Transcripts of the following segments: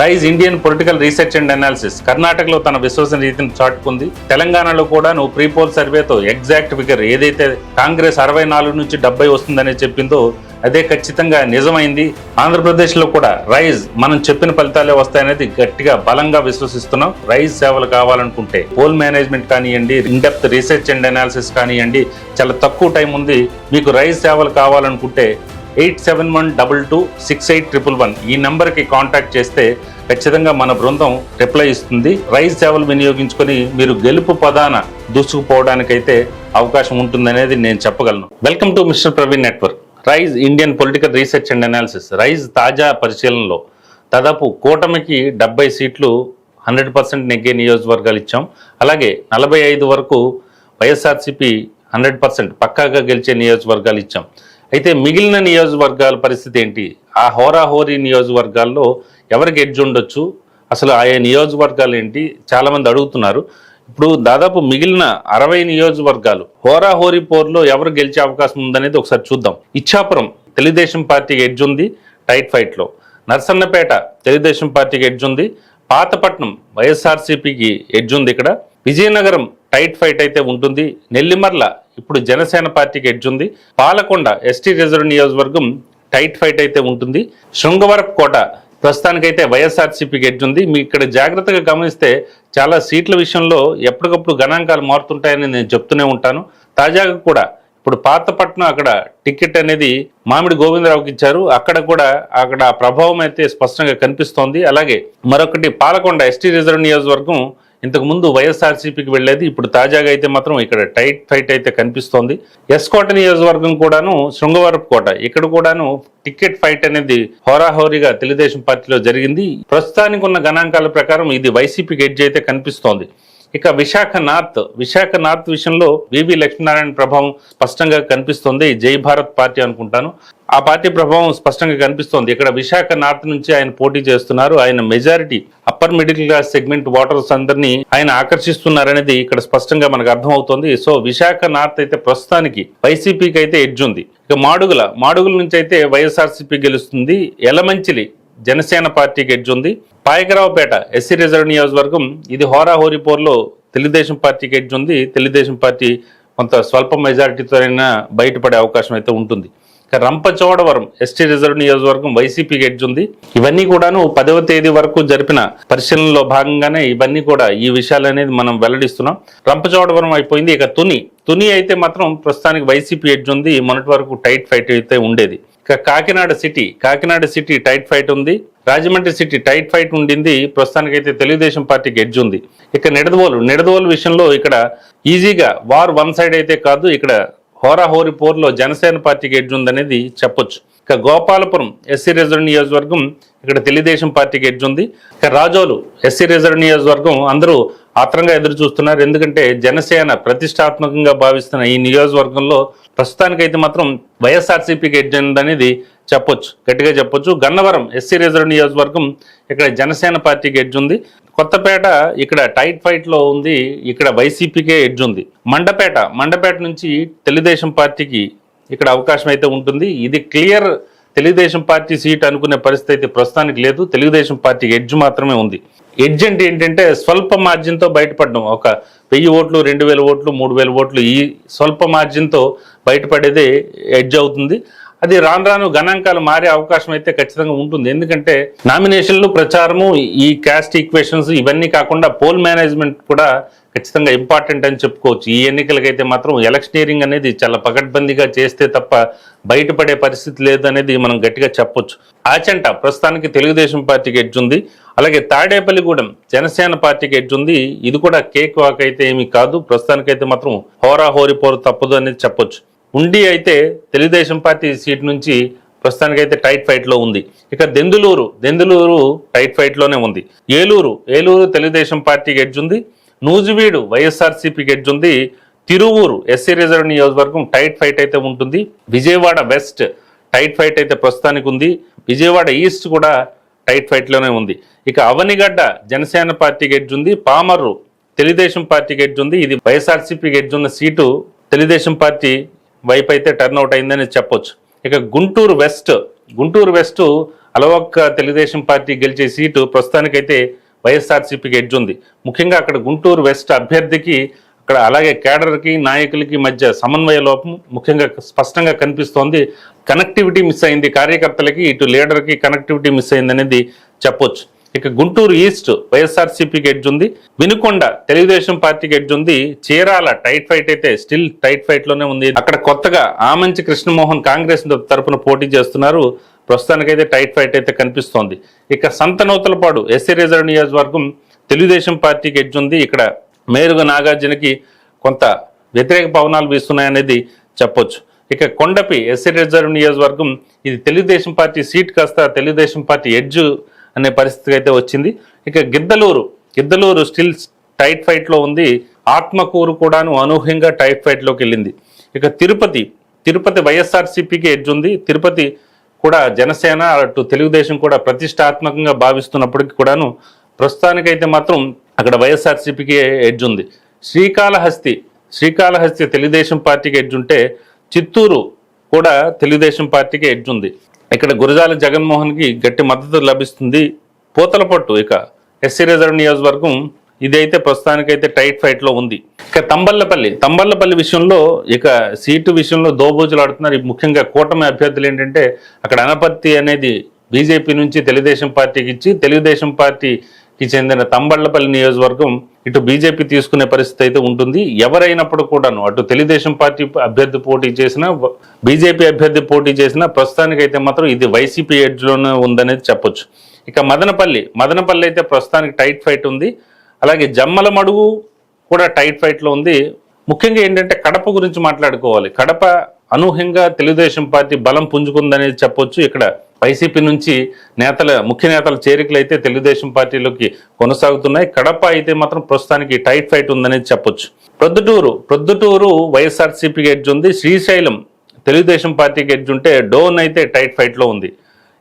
Rise Indian political research and analysis. కర్ణాటకలో తన విశ్వసనీయతను చాటుకుంది. తెలంగాణలో కూడా నువ్వు ప్రీపోల్ సర్వేతో ఎగ్జాక్ట్ ఫిగర్ ఏదైతే కాంగ్రెస్ అరవై నాలుగు నుంచి డెబ్బై వస్తుందని చెప్పిందో అదే ఖచ్చితంగా నిజమైంది. ఆంధ్రప్రదేశ్లో కూడా రైజ్ మనం చెప్పిన ఫలితాలే వస్తాయనేది గట్టిగా బలంగా విశ్వసిస్తున్నాం. రైజ్ సేవలు కావాలనుకుంటే పోల్ మేనేజ్మెంట్ కానివ్వండి in depth research and analysis కానివ్వండి చాలా తక్కువ టైం ఉంది. మీకు రైజ్ సేవలు కావాలనుకుంటే eight seven one double two six eight triple one. ఈ నెంబర్కి కాంటాక్ట్ చేస్తే ఖచ్చితంగా మన బృందం రిప్లై ఇస్తుంది. రైస్ సేవలు వినియోగించుకొని మీరు గెలుపు పదాన దూసుకుపోవడానికైతే అవకాశం ఉంటుందనేది నేను చెప్పగలను. Welcome to mister Praveen network Rise Indian political research and analysis Rise తాజా పరిశీలనలో దాదాపు కూటమికి డెబ్బై సీట్లు హండ్రెడ్ పర్సెంట్ నెగ్గే నియోజకవర్గాలు ఇచ్చాం. అలాగే నలభై ఐదు వరకు వైఎస్ఆర్సీపీ హండ్రెడ్ పర్సెంట్ పక్కాగా గెలిచే నియోజకవర్గాలు ఇచ్చాం. అయితే మిగిలిన నియోజకవర్గాల పరిస్థితి ఏంటి? ఆ హోరాహోరీ నియోజకవర్గాల్లో ఎవరికి ఎడ్జ్ ఉండొచ్చు? అసలు ఆయా నియోజకవర్గాలు ఏంటి? చాలామంది అడుగుతున్నారు. ఇప్పుడు దాదాపు మిగిలిన అరవై నియోజకవర్గాలు హోరాహోరీ పోర్లో ఎవరు గెలిచే అవకాశం ఉందనేది ఒకసారి చూద్దాం. ఇచ్చాపురం తెలుగుదేశం పార్టీకి ఎడ్జ్ ఉంది టైట్ ఫైట్లో. నర్సన్నపేట తెలుగుదేశం పార్టీకి ఎడ్జ్ ఉంది పాతపట్నం వైఎస్ఆర్సీపీకి ఎడ్జ్ ఉంది ఇక్కడ. విజయనగరం టైట్ ఫైట్ అయితే ఉంటుంది. నెల్లిమర్ల ఇప్పుడు జనసేన పార్టీకి ఎడ్జ్ ఉంది. పాలకొండ ఎస్టీ రిజర్వ్ నియోజకవర్గం టైట్ ఫైట్ అయితే ఉంటుంది. శృంగవరపు కోట ప్రస్తుతానికైతే వైఎస్ఆర్సీపీకి ఎడ్జ్ ఉంది. మీ ఇక్కడ జాగ్రత్తగా గమనిస్తే చాలా సీట్ల విషయంలో ఎప్పటికప్పుడు గణాంకాలు మారుతుంటాయని నేను చెప్తూనే ఉంటాను. తాజాగా కూడా ఇప్పుడు పాతపట్నం అక్కడ టికెట్ అనేది మామిడి గోవిందరావుకి ఇచ్చారు. అక్కడ కూడా అక్కడ ప్రభావం అయితే స్పష్టంగా కనిపిస్తోంది. అలాగే మరొకటి పాలకొండ ఎస్టీ రిజర్వ్ నియోజకవర్గం ఇంతకు ముందు వైఎస్ఆర్సీపీకి వెళ్ళేది ఇప్పుడు తాజాగా అయితే మాత్రం ఇక్కడ టైట్ ఫైట్ అయితే కనిపిస్తోంది. ఎస్కోట నియోజకవర్గం కూడాను శృంగవరపు కోట. ఇక్కడ కూడాను టికెట్ ఫైట్ అనేది హోరాహోరీగా తెలుగుదేశం పార్టీలో జరిగింది. ప్రస్తుతానికి ఉన్న గణాంకాల ప్రకారం ఇది వైసీపీకి ఎడ్జ్ అయితే కనిపిస్తోంది. ఇక విశాఖ నార్త్ విశాఖ నార్త్ విషయంలో వివి లక్ష్మీనారాయణ ప్రభావం స్పష్టంగా కనిపిస్తుంది. జై భారత్ పార్టీ అనుకుంటాను. ఆ పార్టీ ప్రభావం స్పష్టంగా కనిపిస్తోంది. ఇక్కడ విశాఖ నార్త్ నుంచి ఆయన పోటీ చేస్తున్నారు. ఆయన majority upper middle class segment voters అందరినీ ఆయన ఆకర్షిస్తున్నారనేది ఇక్కడ స్పష్టంగా మనకు అర్థమవుతోంది. సో విశాఖ నార్త్ అయితే ప్రస్తుతానికి వైసీపీకి అయితే ఎడ్జ్ ఉంది. ఇక మాడుగుల మాడుగుల నుంచి అయితే వైఎస్ఆర్సీపీ గెలుస్తుంది. ఎలమంచిలి జనసేన పార్టీకి ఎడ్జ్ ఉంది. పాయకరావుపేట ఎస్సీ రిజర్వ్ నియోజకవర్గం ఇది హోరాహోరీ పోర్లో తెలుగుదేశం పార్టీకి ఎడ్జ్ ఉంది. తెలుగుదేశం పార్టీ కొంత స్వల్ప మెజారిటీతోనైనా బయటపడే అవకాశం అయితే ఉంటుంది. రంపచోడవరం ఎస్టీ రిజర్వ్ నియోజకవర్గం వైసీపీకి ఎడ్జ్ ఉంది. ఇవన్నీ కూడాను పదవ తేదీ వరకు జరిపిన పరిశీలనలో భాగంగానే ఇవన్నీ కూడా ఈ విషయాలు అనేది మనం వెల్లడిస్తున్నాం. రంపచోడవరం అయిపోయింది. ఇక తుని తుని అయితే మాత్రం ప్రస్తుతానికి వైసీపీ ఎడ్జ్ ఉంది. మొన్నటి వరకు టైట్ ఫైట్ అయితే ఉండేది. Kakinada city Kakinada city tight fight ఉంది. రాజమండ్రి సిటీ టైట్ ఫైట్ ఉండింది. ప్రస్తుతానికైతే తెలుగుదేశం పార్టీకి ఎడ్జ్ ఉంది. ఇక నిడదవోలు నిడదవోలు విషయంలో ఇక్కడ ఈజీగా వార్ వన్ సైడ్ అయితే కాదు ఇక్కడ హోరాహోరి పోర్లో జనసేన పార్టీకి ఎడ్జ్ ఉందనేది చెప్పొచ్చు. ఇక గోపాలపురం ఎస్సీ రిజర్వ్ నియోజకవర్గం ఇక్కడ తెలుగుదేశం పార్టీకి ఎడ్జ్ ఉంది ఇక రాజోలు ఎస్సీ రిజర్వ్ నియోజకవర్గం అందరూ ఆత్రంగా ఎదురు చూస్తున్నారు ఎందుకంటే జనసేన ప్రతిష్టాత్మకంగా భావిస్తున్న ఈ నియోజకవర్గంలో ప్రస్తుతానికైతే మాత్రం వైఎస్ఆర్సీపీకి ఎడ్జ్ అనేది చెప్పొచ్చు గట్టిగా చెప్పొచ్చు. గన్నవరం ఎస్సీ రిజర్వ్ నియోజకవర్గం ఇక్కడ జనసేన పార్టీకి ఎడ్జ్ ఉంది. కొత్తపేట ఇక్కడ టైట్ ఫైట్లో ఉంది. ఇక్కడ వైసీపీకే ఎడ్జ్ ఉంది. మండపేట మండపేట నుంచి తెలుగుదేశం పార్టీకి ఇక్కడ అవకాశం అయితే ఉంటుంది. ఇది క్లియర్ తెలుగుదేశం పార్టీ సీట్ అనుకునే పరిస్థితి అయితే ప్రస్తుతానికి లేదు. తెలుగుదేశం పార్టీకి ఎడ్జ్ మాత్రమే ఉంది. ఎడ్జ్ అంటే ఏంటంటే స్వల్ప మార్జిన్తో బయటపడడం. ఒక వెయ్యి ఓట్లు రెండు వేల ఓట్లు మూడు వేల ఓట్లు ఈ స్వల్ప మార్జిన్తో బయటపడేదే ఎడ్జ్ అవుతుంది. అది రాను రాను గణాంకాలు మారే అవకాశం అయితే ఖచ్చితంగా ఉంటుంది. ఎందుకంటే నామినేషన్లు ప్రచారము ఈ క్యాస్ట్ ఈక్వేషన్స్ ఇవన్నీ కాకుండా పోల్ మేనేజ్మెంట్ కూడా ఖచ్చితంగా ఇంపార్టెంట్ అని చెప్పుకోవచ్చు. ఈ ఎన్నికలకైతే మాత్రం ఎలక్షనీరింగ్ అనేది చాలా పకడ్బందీగా చేస్తే తప్ప బయటపడే పరిస్థితి లేదనేది మనం గట్టిగా చెప్పొచ్చు. ఆచంట ప్రస్తుతానికి తెలుగుదేశం పార్టీకి ఎడ్జ్ ఉంది. అలాగే తాడేపల్లిగూడెం జనసేన పార్టీకి ఎడ్జ్ ఉంది. ఇది కూడా కేక్ వాక్ అయితే ఏమీ కాదు. ప్రస్తుతానికైతే మాత్రం హోరా హోరీ పోరు తప్పదు అనేది చెప్పొచ్చు. ఉండి అయితే తెలుగుదేశం పార్టీ సీట్ నుంచి ప్రస్తుతానికైతే టైట్ ఫైట్లో ఉంది. ఇక దెందులూరు దెందులూరు టైట్ ఫైట్లోనే ఉంది. ఏలూరు ఏలూరు తెలుగుదేశం పార్టీకి ఎడ్జ్ ఉంది. నూజివీడు వైఎస్ఆర్సీపీకి ఎడ్జ్ ఉంది. తిరువూరు ఎస్సీ రిజర్వ్ నియోజకవర్గం టైట్ ఫైట్ అయితే ఉంటుంది. విజయవాడ వెస్ట్ టైట్ ఫైట్ అయితే ప్రస్తుతానికి ఉంది. విజయవాడ ఈస్ట్ కూడా టైట్ ఫైట్లోనే ఉంది. ఇక అవనిగడ్డ జనసేన పార్టీకి ఎడ్జ్ ఉంది. పామర్రు తెలుగుదేశం పార్టీకి ఎడ్జ్ ఉంది. ఇది వైఎస్ఆర్సీపీకి ఎడ్జ్ ఉన్న సీటు తెలుగుదేశం పార్టీ వైపు అయితే టర్న్అవుట్ అయిందని చెప్పొచ్చు. ఇక గుంటూరు వెస్ట్ గుంటూరు వెస్ట్ అలవక్క తెలుగుదేశం పార్టీ గెలిచే సీటు ప్రస్తుతానికైతే వైఎస్ఆర్సీపీకి ఎడ్జ్ ఉంది. ముఖ్యంగా అక్కడ గుంటూరు వెస్ట్ అభ్యర్థికి అక్కడ అలాగే కేడర్కి నాయకులకి మధ్య సమన్వయ లోపం ముఖ్యంగా స్పష్టంగా కనిపిస్తోంది. కనెక్టివిటీ మిస్ అయింది. కార్యకర్తలకి ఇటు లీడర్కి కనెక్టివిటీ మిస్ అయింది అనేది చెప్పొచ్చు. ఇక గుంటూరు ఈస్ట్ వైఎస్ఆర్సీపీకి ఎడ్జ్ ఉంది. వినుకొండ తెలుగుదేశం పార్టీకి ఎడ్జ్ ఉంది. చీరాల టైట్ ఫైట్ అయితే స్టిల్ టైట్ ఫైట్లోనే ఉంది. అక్కడ కొత్తగా ఆమంచి కృష్ణమోహన్ కాంగ్రెస్ తరపున పోటీ చేస్తున్నారు. ప్రస్తుతానికైతే టైట్ ఫైట్ అయితే కనిపిస్తోంది. ఇక సంతనూతలపాడు ఎస్సీ రిజర్వ్ నియోజకవర్గం తెలుగుదేశం పార్టీకి ఎడ్జ్ ఉంది. ఇక్కడ మేరుగ నాగార్జునకి కొంత వ్యతిరేక పవనాలు వీస్తున్నాయనేది చెప్పొచ్చు. ఇక కొండపి ఎస్సీ రిజర్వ్ నియోజకవర్గం ఇది తెలుగుదేశం పార్టీ సీట్ కాస్త తెలుగుదేశం పార్టీ ఎడ్జ్ అనే పరిస్థితి అయితే వచ్చింది. ఇక గిద్దలూరు గిద్దలూరు స్టిల్ టైట్ ఫైట్లో ఉంది. ఆత్మకూరు కూడాను అనూహ్యంగా టైట్ ఫైట్లోకి వెళ్ళింది. ఇక తిరుపతి తిరుపతి వైఎస్ఆర్సీపీకి ఎడ్జ్ ఉంది. తిరుపతి కూడా జనసేన అటు తెలుగుదేశం కూడా ప్రతిష్టాత్మకంగా భావిస్తున్నప్పటికీ కూడాను ప్రస్తుతానికైతే మాత్రం అక్కడ వైఎస్ఆర్సీపీకి ఎడ్జ్ ఉంది. శ్రీకాళహస్తి శ్రీకాళహస్తి తెలుగుదేశం పార్టీకి ఎడ్జ్ ఉంటే చిత్తూరు కూడా తెలుగుదేశం పార్టీకి ఎడ్జ్ ఉంది. ఇక్కడ గురజాల జగన్మోహన్కి గట్టి మద్దతు లభిస్తుంది. పూతలపట్టు ఇక ఎస్సీ రిజర్వ్ నియోజకవర్గం ఇదైతే ప్రస్తుతానికైతే టైట్ ఫైట్లో ఉంది. ఇక తంబల్లపల్లి తంబల్లపల్లి విషయంలో ఇక సీటు విషయంలో దోబూజులు ఆడుతున్నారు ముఖ్యంగా కూటమి అభ్యర్థులు ఏంటంటే అక్కడ అనపత్తి అనేది బీజేపీ నుంచి తెలుగుదేశం పార్టీకి ఇచ్చి తెలుగుదేశం పార్టీ కి చెందిన తంబళ్ళపల్లి నియోజకవర్గం ఇటు బీజేపీ తీసుకునే పరిస్థితి అయితే ఉంటుంది. ఎవరైనప్పుడు కూడాను అటు తెలుగుదేశం పార్టీ అభ్యర్థి పోటీ చేసినా బీజేపీ అభ్యర్థి పోటీ చేసినా ప్రస్తుతానికైతే మాత్రం ఇది వైసీపీ ఎడ్జ్లోనే ఉందనేది చెప్పొచ్చు. ఇక మదనపల్లి మదనపల్లి అయితే ప్రస్తుతానికి టైట్ ఫైట్ ఉంది. అలాగే జమ్మల మడుగు కూడా టైట్ ఫైట్లో ఉంది. ముఖ్యంగా ఏంటంటే కడప గురించి మాట్లాడుకోవాలి. కడప అనూహ్యంగా తెలుగుదేశం పార్టీ బలం పుంజుకుందనేది చెప్పొచ్చు. ఇక్కడ వైసీపీ నుంచి నేతల ముఖ్య నేతల చేరికలు అయితే తెలుగుదేశం పార్టీలోకి కొనసాగుతున్నాయి. కడప అయితే మాత్రం ప్రస్తుతానికి టైట్ ఫైట్ ఉందనేది చెప్పొచ్చు. ప్రొద్దుటూరు ప్రొద్దుటూరు వైఎస్ఆర్సీపీకి ఎడ్జ్ ఉంది. శ్రీశైలం తెలుగుదేశం పార్టీకి ఎడ్జ్ ఉంటే డోన్ అయితే టైట్ ఫైట్లో ఉంది.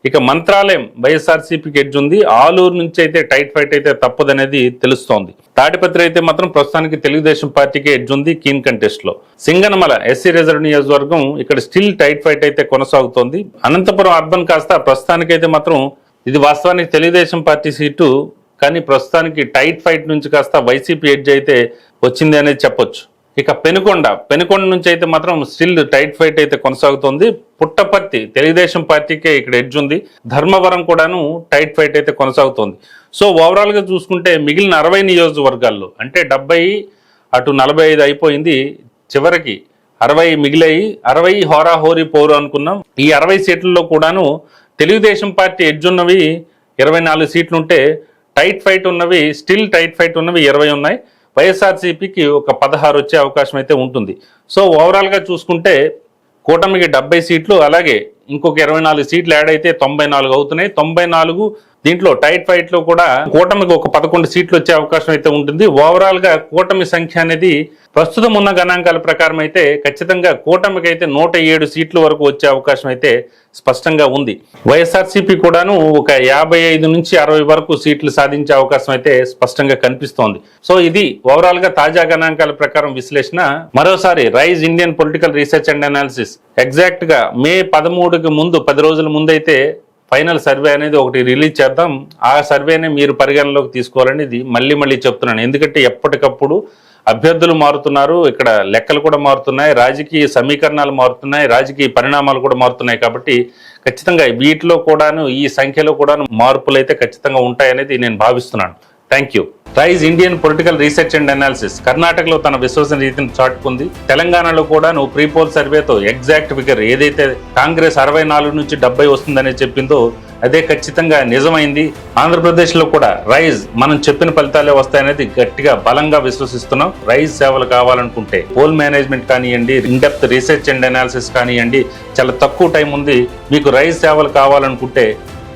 ఇక మంత్రాలయం వైఎస్ఆర్సీపీకి ఎడ్జ్ ఉంది. ఆలూరు నుంచి అయితే టైట్ ఫైట్ అయితే తప్పదనేది తెలుస్తోంది. తాడిపత్రి అయితే మాత్రం ప్రస్తుతానికి తెలుగుదేశం పార్టీకి ఎడ్జ్ ఉంది కీన్ కంటెస్ట్లో. సింగనమల ఎస్సీ రిజర్వ్ నియోజకవర్గం ఇక్కడ స్టిల్ టైట్ ఫైట్ అయితే కొనసాగుతోంది. అనంతపురం అర్బన్ కాస్త ప్రస్తుతానికైతే మాత్రం ఇది వాస్తవానికి తెలుగుదేశం పార్టీ సీటు కానీ ప్రస్తుతానికి టైట్ ఫైట్ నుంచి కాస్త వైసీపీ ఎడ్జ్ అయితే వచ్చింది అనేది చెప్పొచ్చు. ఇక పెనుకొండ పెనుకొండ నుంచి అయితే మాత్రం స్టిల్ టైట్ ఫైట్ అయితే కొనసాగుతోంది. పుట్టపర్తి తెలుగుదేశం పార్టీకే ఇక్కడ ఎడ్జ్ ఉంది. ధర్మవరం కూడాను టైట్ ఫైట్ అయితే కొనసాగుతోంది. సో ఓవరాల్గా చూసుకుంటే మిగిలిన అరవై నియోజకవర్గాల్లో అంటే డెబ్బై అటు నలభై ఐదు అయిపోయింది. చివరికి అరవై మిగిలాయి అరవై హోరాహోరీ పోరు అనుకున్నాం. ఈ అరవై సీట్లలో కూడాను తెలుగుదేశం పార్టీ ఎడ్జ్ ఉన్నవి ఇరవై నాలుగు సీట్లు ఉంటే టైట్ ఫైట్ ఉన్నవి స్టిల్ టైట్ ఫైట్ ఉన్నవి ఇరవై ఉన్నాయి. వైఎస్ఆర్సీపీకి ఒక పదహారు వచ్చే అవకాశం అయితే ఉంటుంది. సో ఓవరాల్గా చూసుకుంటే కూటమికి డెబ్బై సీట్లు అలాగే ఇంకొక ఇరవై నాలుగు సీట్లు యాడ్ అయితే తొంభై నాలుగు అవుతున్నాయి. తొంభై నాలుగు దీంట్లో టైట్ ఫైట్లో కూడా కూటమికి ఒక పదకొండు సీట్లు వచ్చే అవకాశం అయితే ఉంటుంది. ఓవరాల్గా కూటమి సంఖ్య అనేది ప్రస్తుతం ఉన్న గణాంకాల ప్రకారం అయితే ఖచ్చితంగా కూటమికి అయితే నూట ఏడు సీట్ల వరకు వచ్చే అవకాశం అయితే స్పష్టంగా ఉంది. వైఎస్ఆర్సీపీ కూడాను ఒక యాభై ఐదు నుంచి అరవై వరకు సీట్లు సాధించే అవకాశం అయితే స్పష్టంగా కనిపిస్తోంది. సో ఇది ఓవరాల్గా తాజా గణాంకాల ప్రకారం విశ్లేషణ. మరోసారి Rise Indian political research and analysis. ఎగ్జాక్ట్గా మే పదమూడుకి ముందు పది రోజుల ముందైతే ఫైనల్ సర్వే అనేది ఒకటి రిలీజ్ చేద్దాం. ఆ సర్వేని మీరు పరిగణలోకి తీసుకోవాలని ఇది మళ్ళీ మళ్ళీ చెప్తున్నాను. ఎందుకంటే ఎప్పటికప్పుడు అభ్యర్థులు మారుతున్నారు. ఇక్కడ లెక్కలు కూడా మారుతున్నాయి. రాజకీయ సమీకరణాలు మారుతున్నాయి. రాజకీయ పరిణామాలు కూడా మారుతున్నాయి కాబట్టి ఖచ్చితంగా వీటిలో కూడాను ఈ సంఖ్యలో కూడాను మార్పులు అయితే ఖచ్చితంగా ఉంటాయనేది నేను భావిస్తున్నాను. Thank you Rise Indian political research and analysis. కర్ణాటకలో తన విశ్వసనీయతను చాటుకుంది. తెలంగాణలో కూడా నువ్వు ప్రీపోల్ సర్వేతో ఎగ్జాక్ట్ ఫిగర్ ఏదైతే కాంగ్రెస్ అరవై నాలుగు నుంచి డెబ్బై వస్తుందని చెప్పిందో అదే ఖచ్చితంగా నిజమైంది. ఆంధ్రప్రదేశ్లో కూడా రైజ్ మనం చెప్పిన ఫలితాలే వస్తాయనేది గట్టిగా బలంగా విశ్వసిస్తున్నాం. రైజ్ సేవలు కావాలనుకుంటే పోల్ మేనేజ్మెంట్ కానివ్వండి in depth research and analysis కానివ్వండి చాలా తక్కువ టైం ఉంది. మీకు రైజ్ సేవలు కావాలనుకుంటే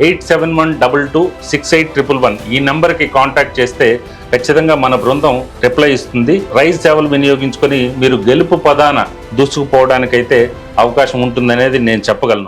eight seven one double two six eight triple one. ఈ నెంబర్కి కాంటాక్ట్ చేస్తే ఖచ్చితంగా మన బృందం రిప్లై ఇస్తుంది. రైస్ సేవలు వినియోగించుకొని మీరు గెలుపు పదాన దూసుకుపోవడానికైతే అవకాశం ఉంటుందనేది నేను చెప్పగలను.